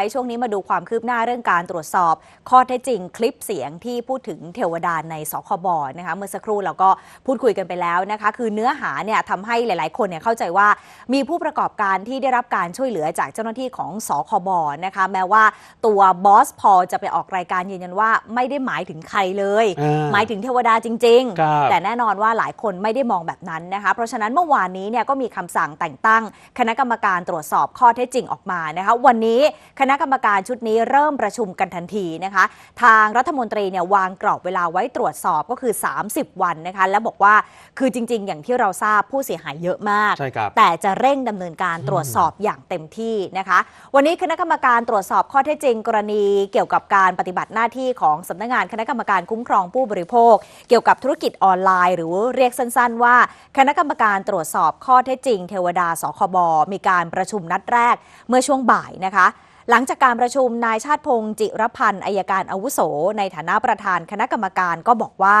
ไปช่วงนี้มาดูความคืบหน้าเรื่องการตรวจสอบ ข้อเท็จจริงคลิปเสียงที่พูดถึงเทวดาในสคบนะคะเมื่อสักครู่เราก็พูดคุยกันไปแล้วนะคะคือเนื้อหาเนี่ยทำให้หลาย ๆ คนเนี่ยเข้าใจว่ามีผู้ประกอบการที่ได้รับการช่วยเหลือจากเจ้าหน้าที่ของสคบนะคะแม้ว่าตัวบอสพอลจะไปออกรายการยืนยันว่าไม่ได้หมายถึงใครเลยอ่าหมายถึงเทวดาจริงครับๆแต่แน่นอนว่าหลายคนไม่ได้มองแบบนั้นนะคะเพราะฉะนั้นเมื่อวานนี้เนี่ยก็มีคำสั่งแต่งตั้ง คณะกรรมการตรวจสอบข้อเท็จจริงออกมานะคะวันนี้คณะกรรมการชุดนี้เริ่มประชุมกันทันทีนะคะ ทางรัฐมนตรีเนี่ยวางกรอบเวลาไว้ตรวจสอบก็คือ 30 วันนะคะ และบอกว่าคือจริง ๆ อย่างที่เราทราบผู้เสียหายเยอะมาก ใช่ครับ แต่จะเร่งดำเนินการตรวจสอบอย่างเต็มที่นะคะ วันนี้คณะกรรมการตรวจสอบข้อเท็จจริง กรณีเกี่ยวกับการปฏิบัติหน้าที่ของสำนักงานคณะกรรมการคุ้มครองผู้บริโภค เกี่ยวกับธุรกิจออนไลน์ หรือเรียกสั้น ๆ ว่า คณะกรรมการตรวจสอบข้อเท็จจริง เทวดาสคบมีการประชุมนัดแรกเมื่อช่วงบ่ายนะคะ หลังจากการประชุมนายชาติพงศ์จิรพันธ์อายการอาวุโส ในฐานะประธานคณะกรรมการก็บอกว่า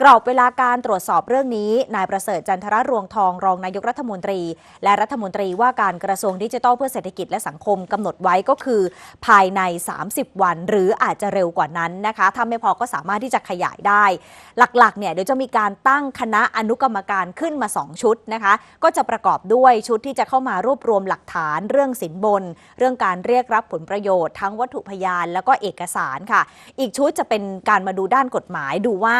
กรอบเวลาการตรวจสอบเรื่องนี้ นายประเสริฐจันทรรวงทองรองนายกรัฐมนตรี และรัฐมนตรีว่าการกระทรวงดิจิทัลเพื่อเศรษฐกิจและสังคมกำหนดไว้ก็คือ ภายใน 30 วัน หรืออาจจะเร็วกว่านั้นนะคะถ้าไม่พอก็สามารถที่จะขยายได้ หลักๆเนี่ยเดี๋ยวจะมีการตั้งคณะอนุกรรมการขึ้นมา 2 ชุดนะคะก็จะประกอบด้วยชุดที่จะเข้ามารวบรวมหลักฐาน เรื่องสินบน เรื่องการเรียกรับผลประโยชน์ทั้งวัตถุพยานแล้วก็เอกสารค่ะ อีกชุดจะเป็นการมาดูด้านกฎหมายดูว่า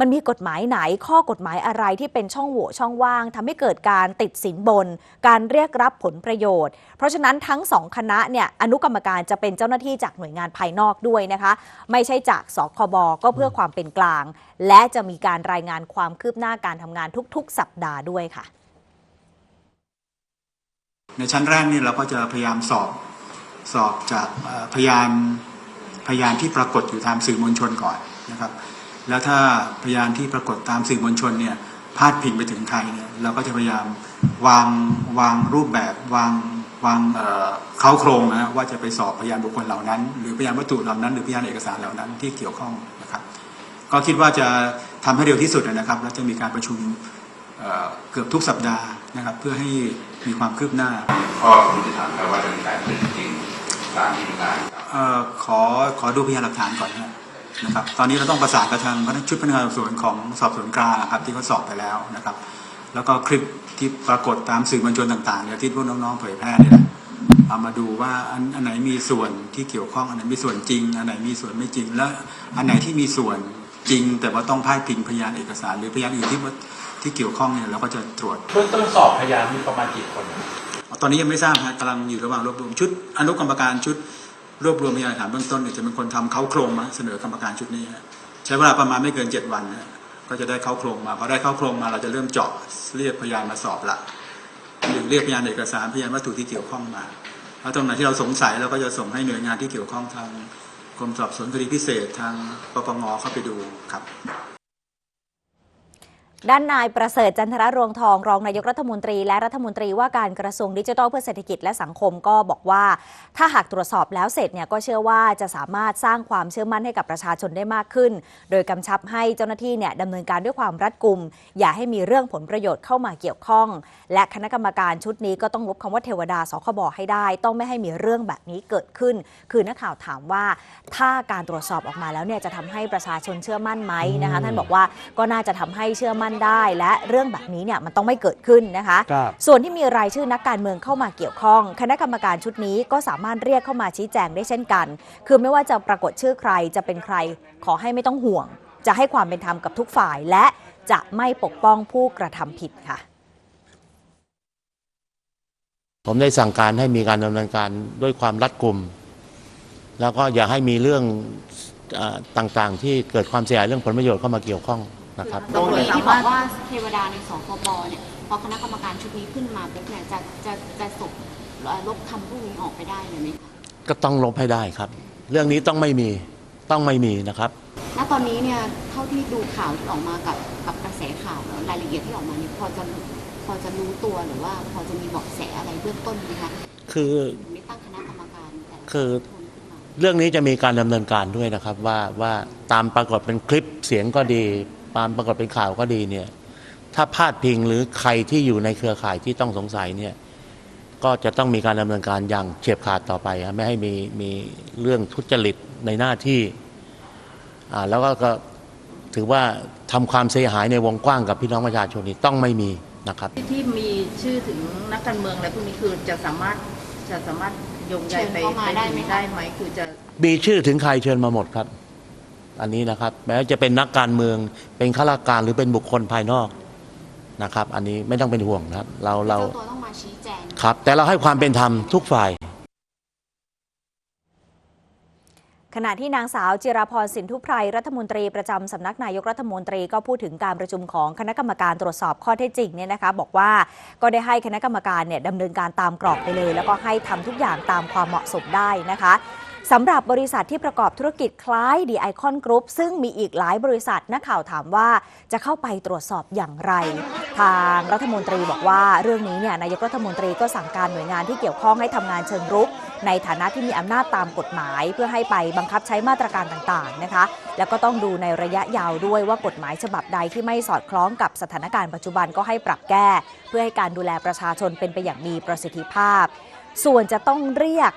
มันมีกฎหมายไหนข้อกฎหมายอะไรที่เป็นช่องโหว่ช่องว่างทำให้เกิดการติดสินบน การเรียกรับผลประโยชน์ เพราะฉะนั้นทั้งสองคณะเนี่ยอนุกรรมการจะเป็นเจ้าหน้าที่จากหน่วยงานภายนอกด้วยนะคะ ไม่ใช่จากสคบก็เพื่อความเป็นกลาง และจะมีการรายงานความคืบหน้าการทำงานทุก ๆ สัปดาห์ด้วยค่ะ ในชั้นแรกนี่เราก็จะพยายามสอบ สอบจากพยานพยานที่ปรากฏอยู่ตามสื่อมวลชนก่อนนะครับ แล้วถ้าพยานที่ปรากฏตามสื่อมวลชนเนี่ยพาดพิงไปถึงใครเนี่ยเราก็จะพยายามวางวางรูปแบบวางวางเขาโครงนะว่าจะไปสอบพยานบุคคลเหล่านั้น หรือพยานวัตถุเหล่านั้น หรือพยานเอกสารเหล่านั้นที่เกี่ยวข้องนะครับ ก็คิดว่าจะทำให้เร็วที่สุดนะครับ แล้วจะมีการประชุมเเกือบทุกสัปดาห์นะครับ เพื่อให้มีความคืบหน้าข้อสันนิษฐานครับว่าจะมีการเป็นจริง ตามที่มีการกล่าวเอ่อขอขอดูพยานหลักฐานก่อนนะนะครับ ตอนนี้เราต้องประสานกับทางพนักชุดพนักงานสอบสวนของสอบสวนกลางนะครับ ที่เขาสอบไปแล้วนะครับ แล้วก็คลิปที่ปรากฏตามสื่อมวลชนต่างๆเนี่ยที่พวกน้องๆเผยแพร่เนี่ยนะเอามาดูว่าอันอันไหนมีส่วนที่เกี่ยวข้องอันไหนมีส่วนจริง อันไหนมีส่วนไม่จริง และอันไหนที่มีส่วนจริง แต่ว่าต้องพาดพิงพยานเอกสาร หรือพยานอื่นที่ว่าที่เกี่ยวข้องเนี่ยเราก็จะตรวจ เบื้องต้นสอบพยานมีประมาณกี่คนครับ ตอนนี้ยังไม่ทราบฮะกำลังอยู่ระหว่างรวบรวมชุดอนุกรรมการชุด รวบรวมพยานหลักฐานเบื้องต้นเนี่ยจะเป็นคนทำเขาโครงมาเสนอกรรมการชุดนี้ใช้เวลาประมาณไม่เกินเจ็ดวันนะก็จะได้เข้าโครงมาพอได้เข้าโครงมาเราจะเริ่มเจาะเรียกพยานมาสอบละหรือเรียกพยานเอกสารพยานวัตถุที่เกี่ยวข้องมาแล้วตรงไหนที่เราสงสัยเราก็จะส่งให้หน่วยงานที่เกี่ยวข้องทางกรมสอบสวนคดีพิเศษทางปปงเข้าไปดูครับ ด้านนายประเสริฐจันทรรวงทองรองนายกรัฐมนตรีและรัฐมนตรีว่าการกระทรวงดิจิทัลเพื่อเศรษฐกิจและสังคมก็บอกว่า ถ้าหากตรวจสอบแล้วเสร็จเนี่ยก็เชื่อว่าจะสามารถสร้างความเชื่อมั่นให้กับประชาชนได้มากขึ้น โดยกำชับให้เจ้าหน้าที่เนี่ยดำเนินการด้วยความรัดกุม อย่าให้มีเรื่องผลประโยชน์เข้ามาเกี่ยวข้อง และคณะกรรมการชุดนี้ก็ต้องลบคำว่าเทวดาสคบให้ได้ ต้องไม่ให้มีเรื่องแบบนี้เกิดขึ้น คือนักข่าวถามว่าถ้าการตรวจสอบออกมาแล้วเนี่ยจะทำให้ประชาชนเชื่อมั่นไหมนะคะท่านบอกว่าก็น่าจะทำให้เชื่อมั่นได้และเรื่องแบบนี้เนี่ยมันต้องไม่เกิดขึ้นนะคะครับส่วนที่มีรายชื่อนักการเมืองเข้ามาเกี่ยวข้อง คณะกรรมการชุดนี้ก็สามารถเรียกเข้ามาชี้แจงได้เช่นกัน คือไม่ว่าจะปรากฏชื่อใครจะเป็นใคร ขอให้ไม่ต้องห่วง จะให้ความเป็นธรรมกับทุกฝ่าย และจะไม่ปกป้องผู้กระทำผิดค่ะ ผมได้สั่งการให้มีการดำเนินการด้วยความรัดกุม แล้วก็อย่าให้มีเรื่องเออต่างๆ ที่เกิดความเสียหายเรื่องผลประโยชน์เข้ามาเกี่ยวข้อง นะครับ ตรงนี้ที่บอกว่าเทวดาในสคบเนี่ยพอคณะกรรมการชุดนี้ขึ้นมาปุ๊บเนี่ยจะจะจะสบเอ่อลบคำพวกนี้ออกไปได้เลยไหมคะก็ต้องลบให้ได้ครับ เรื่องนี้ต้องไม่มีต้องไม่มีนะครับ ณตอนนี้เนี่ยเท่าที่ดูข่าวที่ออกมากับกับกระแสข่าวแล้วรายละเอียดที่ออกมาเนี่ยพอจะพอจะรู้ตัวหรือว่าพอจะมีเบาะแสอะไรเบื้องต้นไหมคะคือไม่ตั้งคณะกรรมการแต่ละคือคนขึ้นมาเรื่องนี้จะมีการดำเนินการด้วยนะครับว่าว่าตามปรากฏเป็นคลิปเสียงก็ดี ตามปรากฏเป็นข่าวก็ดีเนี่ย ถ้าพาดพิงหรือใครที่อยู่ในเครือข่ายที่ต้องสงสัยเนี่ย ก็จะต้องมีการดำเนินการอย่างเฉียบขาดต่อไปครับไม่ให้มีมีเรื่องทุจริตในหน้าที่อ่าแล้วก็ก็ถือว่าทำความเสียหายในวงกว้างกับพี่น้องประชาชนนี่ต้องไม่มีนะครับที่ที่มีชื่อถึงนักการเมืองอะไรพวกนี้คือจะสามารถจะสามารถโยงใยไปเชิญเข้ามาไปได้ถึไหมงคะได้ไหมคือจะมีชื่อถึงใครเชิญมาหมดครับ อันนี้นะครับ แม้จะเป็นนักการเมืองเป็นข้าราชการหรือเป็นบุคคลภายนอกนะครับ อันนี้ไม่ต้องเป็นห่วงนะครับ เราเราเจ้าตัวต้องมาชี้แจงครับ แต่เราให้ความเป็นธรรมทุกฝ่ายขณะที่นางสาวจิราพรสินทุไพรรัฐมนตรีประจำสำนักนายกรัฐมนตรีก็พูดถึงการประชุมของคณะกรรมการตรวจสอบข้อเท็จจริงเนี่ยนะคะ บอกว่าก็ได้ให้คณะกรรมการเนี่ยดำเนินการตามกรอบไปเลย แล้วก็ให้ทำทุกอย่างตามความเหมาะสมได้นะคะ สำหรับบริษัทที่ประกอบธุรกิจคล้ายดีไอคอนกรุ๊ปซึ่งมีอีกหลายบริษัทนักข่าวถามว่าจะเข้าไปตรวจสอบอย่างไร ทางรัฐมนตรีบอกว่าเรื่องนี้เนี่ยนายกรัฐมนตรีก็สั่งการหน่วยงานที่เกี่ยวข้องให้ทำงานเชิงรุก ในฐานะที่มีอำนาจตามกฎหมาย เพื่อให้ไปบังคับใช้มาตรการต่างๆนะคะ แล้วก็ต้องดูในระยะยาวด้วยว่ากฎหมายฉบับใดที่ไม่สอดคล้องกับสถานการณ์ปัจจุบันก็ให้ปรับแก้ เพื่อให้การดูแลประชาชนเป็นไปอย่างมีประสิทธิภาพ ส่วนจะต้องเรียก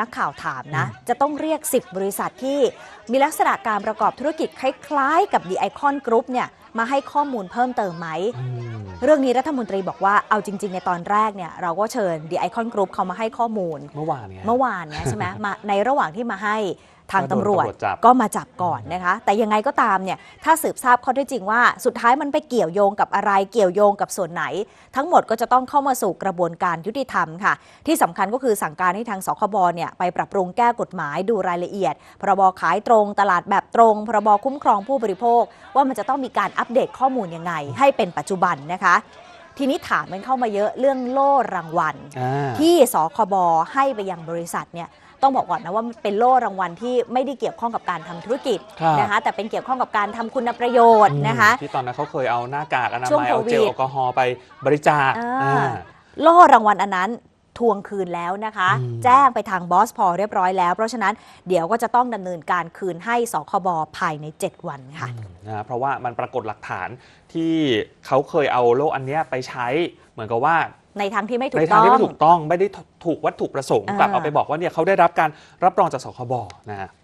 นักข่าวถามนะ จะต้องเรียก 10 บริษัทที่มีลักษณะการประกอบธุรกิจคล้ายๆ กับ The Icon Group เนี่ยมาให้ข้อมูลเพิ่มเติมไหม เรื่องนี้รัฐมนตรีบอกว่าเอาจริง ๆ ในตอนแรกเนี่ยเราก็เชิญ The Icon Group เขามาให้ข้อมูล เมื่อวานไงเมื่อวานเนี่ยใช่ไหมมาในระหว่างที่มาให้ ทางก็โดนตำรวจตำรวจจับก็มาจับก่อนนะคะ แต่ยังไงก็ตามเนี่ยถ้าสืบทราบข้อเท็จจริงว่า สุดท้ายมันไปเกี่ยวโยงกับอะไรเกี่ยวโยงกับส่วนไหน ทั้งหมดก็จะต้องเข้ามาสู่กระบวนการยุติธรรมค่ะ ที่สำคัญก็คือสั่งการให้ทางสคบเนี่ยไปปรับปรุงแก้กฎหมายดูรายละเอียด พรบขายตรงตลาดแบบตรง พรบคุ้มครองผู้บริโภค ว่ามันจะต้องมีการอัปเดตข้อมูลยังไง ให้เป็นปัจจุบันนะคะ ทีนี้ถามมันเข้ามาเยอะเรื่องโล่รางวัลอ่าที่สคบให้ไปยังบริษัทเนี่ยต้องบอกก่อนนะว่ามันเป็นโล่รางวัลที่ไม่ได้เกี่ยวข้องกับการทำธุรกิจครับนะคะแต่เป็นเกี่ยวข้องกับการทำคุณประโยชน์นะคะที่ตอนนั้นเขาเคยเอาหน้ากากอนาช่วงมัยโคเอาวิดเจลแอลกอฮอล์ไปบริจาคอ่าอ่าโล่รางวัลอันนั้น ทวงคืนแล้วนะคะอืมแจ้งไปทางบอสพอเรียบร้อยแล้ว เพราะฉะนั้นเดี๋ยวก็จะต้องดำเนินการคืนให้สคบภายใน 7 วันค่ะนะเพราะว่ามันปรากฏหลักฐานที่เขาเคยเอาโล่อันเนี้ยไปใช้เหมือนกับว่าในทางที่ไม่ถูในกทางต้องที่ไม่ถูกต้องไม่ได้ถูกวัตถุประสงค์อ่ากลับเอาไปบอกว่าเนี่ยเขาได้รับการรับรองจากสคบนะฮะเอ่อ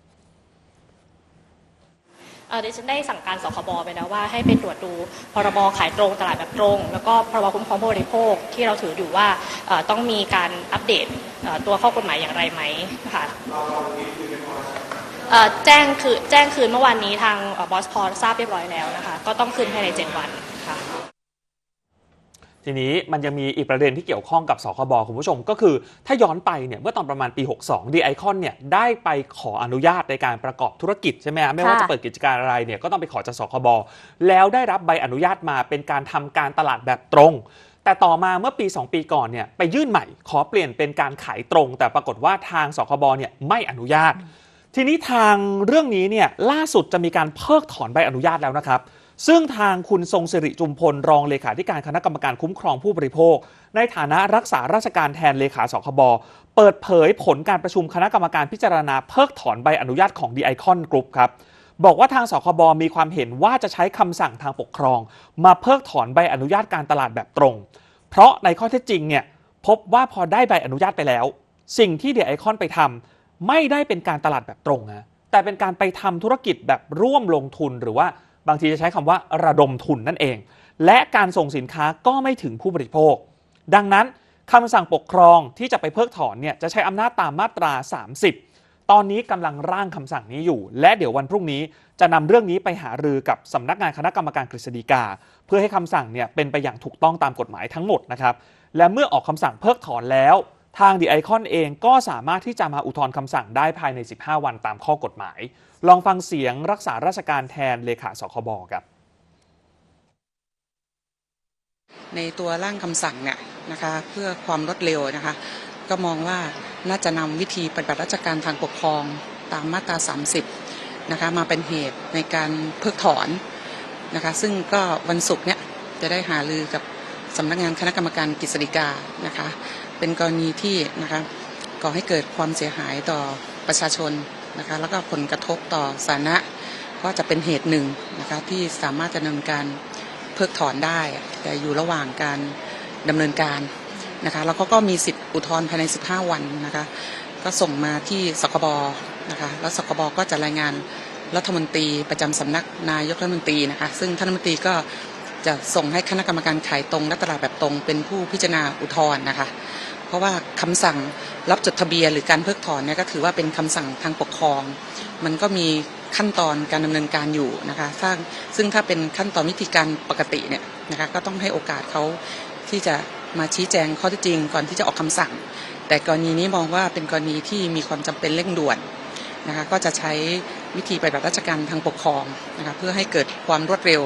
ดิฉันได้สั่งการสคบไปแล้วว่าให้ไปตรวจดูพรบขายตรงตลาดแบบตรง แล้วก็พรบคุ้มครองผู้บริโภคที่เราถืออยู่ว่าต้องมีการอัปเดตตัวข้อกฎหมายอย่างไรไหมนะคะเอ่อแจ้งคือแจ้งคืนเมื่อวานนี้ทางบอสพอทราบเรียบร้อยแล้วนะคะ ก็ต้องคืนภายใน 7 วัน ทีนี้มันยังมีอีกประเด็นที่เกี่ยวข้องกับสคบคุณผู้ชม ก็คือถ้าย้อนไปเนี่ยเมื่อตอนประมาณปี 62ดีไอคอนเนี่ยได้ไปขออนุญาตในการประกอบธุรกิจใช่ไหมฮะไม่ว่าจะเปิดกิจการอะไรเนี่ยก็ต้องไปขอจากสคบแล้วได้รับใบอนุญาตมาเป็นการทำการตลาดแบบตรง แต่ต่อมาเมื่อปี 2 ปีก่อนเนี่ยไปยื่นใหม่ขอเปลี่ยนเป็นการขายตรง แต่ปรากฏว่าทางสคบเนี่ยไม่อนุญาต ทีนี้ทางเรื่องนี้เนี่ยล่าสุดจะมีการเพิกถอนใบอนุญาตแล้วนะครับ ซึ่งทางคุณทรงสิริจุมพลรองเลขาธิการคณะกรรมการคุ้มครองผู้บริโภค ในฐานะรักษาราชการแทนเลขาสคบเปิดเผยผลการประชุมคณะกรรมการพิจารณาเพิกถอนใบอนุญาตของดีไอคอนกรุ๊ปครับบอกว่าทางสคบมีความเห็นว่าจะใช้คำสั่งทางปกครอง มาเพิกถอนใบอนุญาตการตลาดแบบตรง เพราะในข้อเท็จจริงเนี่ยพบว่าพอได้ใบอนุญาตไปแล้ว สิ่งที่เดียไอคอนไปทำไม่ได้เป็นการตลาดแบบตรงนะแต่เป็นการไปทำธุรกิจแบบร่วมลงทุนหรือว่า บางทีจะใช้คำว่าระดมทุนนั่นเอง และการส่งสินค้าก็ไม่ถึงผู้บริโภค ดังนั้นคำสั่งปกครองที่จะไปเพิกถอนเนี่ยจะใช้อำนาจตามมาตรา 30 ตอนนี้กำลังร่างคำสั่งนี้อยู่ และเดี๋ยววันพรุ่งนี้จะนำเรื่องนี้ไปหารือกับสำนักงานคณะกรรมการกฤษฎีกา เพื่อให้คำสั่งเนี่ยเป็นไปอย่างถูกต้องตามกฎหมายทั้งหมดนะครับและเมื่อออกคำสั่งเพิกถอนแล้ว ทางดีไอคอนเองก็สามารถที่จะมาอุทธรณ์คำสั่งได้ภายใน 15 วันตามข้อกฎหมาย ลองฟังเสียงรักษาราชการแทนเลขาสคบครับ ในตัวร่างคำสั่งเนี่ยนะคะเพื่อความรวดเร็วนะคะ ก็มองว่าน่าจะนำวิธีปฏิบัติราชการทางปกครองตามมาตรา 30 นะคะมาเป็นเหตุในการเพิกถอนนะคะ ซึ่งก็วันศุกร์เนี่ยจะได้หารือกับ สำนักงานคณะกรรมการกฤษฎีกานะคะเป็นกรณีที่นะคะก่อให้เกิดความเสียหายต่อประชาชนนะคะแล้วก็ผลกระทบต่อสาธารณะก็จะเป็นเหตุหนึ่งนะคะที่สามารถจะดำเนินการเพิกถอนได้ แต่อยู่ระหว่างการดำเนินการนะคะแล้วเขาก็มีสิทธิ์อุทธรณ์ภายใน 15 วันนะคะก็ส่งมาที่สคบนะคะแล้วสคบก็จะรายงานรัฐมนตรีประจำสำนักนายกรัฐมนตรีนะคะซึ่งท่านรัฐมนตรีก็ จะส่งให้คณะกรรมการขายตรงและตลาดแบบตรงเป็นผู้พิจารณาอุทธรณ์นะคะ เพราะว่าคำสั่งรับจดทะเบียนหรือการเพิกถอนเนี่ยก็ถือว่าเป็นคำสั่งทางปกครอง มันก็มีขั้นตอนการดำเนินการอยู่นะคะถ้าซึ่งถ้าเป็นขั้นตอนวิธีการปกติเนี่ยนะคะก็ต้องให้โอกาสเขาที่จะมาชี้แจงข้อเท็จจริง ก่อนที่จะออกคำสั่ง แต่กรณีนี้มองว่าเป็นกรณีที่มีความจำเป็นเร่งด่วนนะคะก็จะใช้วิธีปฏิบัติราชการทางปกครองนะคะเพื่อให้เกิดความรวดเร็ว